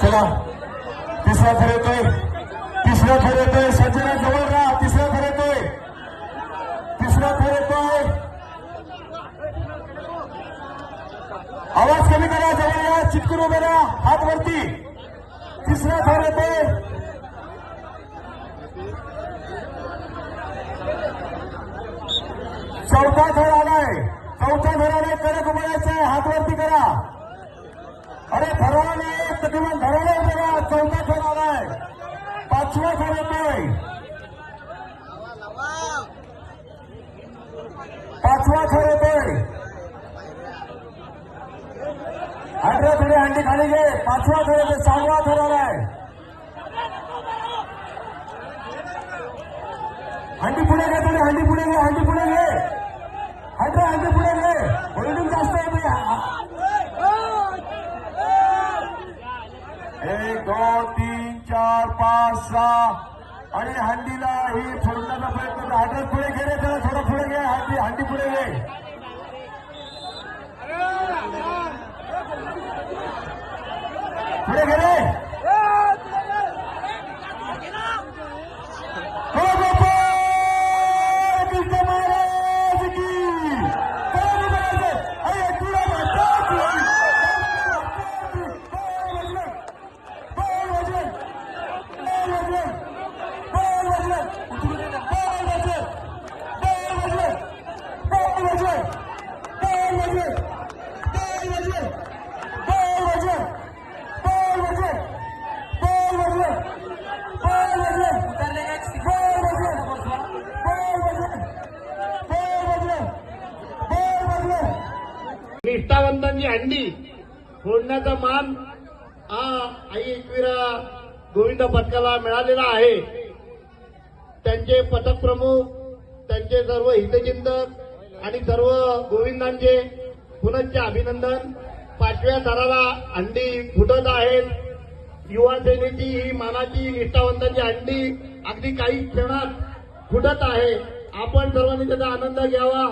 चला. तिसरा फेर येतोय. तिसरा फेर येतोय. सज्जना जवळ राहा. तिसरा फेर येतोय. तिसरा फेर येतोय. आवाज कमी करा. जवळ या. चिटकून उभे राहा. हात वरती. आहे. चौथा कडक उभारायचं आहे हातवरती करा. अरे धरण आहे तर किमान धरण बघा चौथा धरण आहे पाचवा धरण पाचवा खरं आहे अठरा थोडी हंडी खाली घे. पाचवा खरं ते सहावा धरण आहे हंडी पुढे घ्या थोडी. हंडी पुढे घ्या हंडी पुढे घे. एक दोन तीन चार पाच सहा. आणि हंडीला ही फोडण्याचा प्रयत्न कर. पुढे गेले त्याला थोडं पुढे घे. हंडी हंडी पुढे घे. पुढे गेले दांडी हंडी फोडण्याचा मान हा आई एकविरा गोविंद पथकाला मिळालेला आहे त्यांचे पथक प्रमुख त्यांचे सर्व हितचिंतक आणि सर्व गोविंदांचे पुनश्च अभिनंदन पाचव्या थराला हंडी फुटत आहेत युवा सेनेची ही मानाची निष्ठावंतांची हंडी अगदी काही क्षणात फुटत आहे आपण सर्वांनी त्याचा आनंद घ्यावा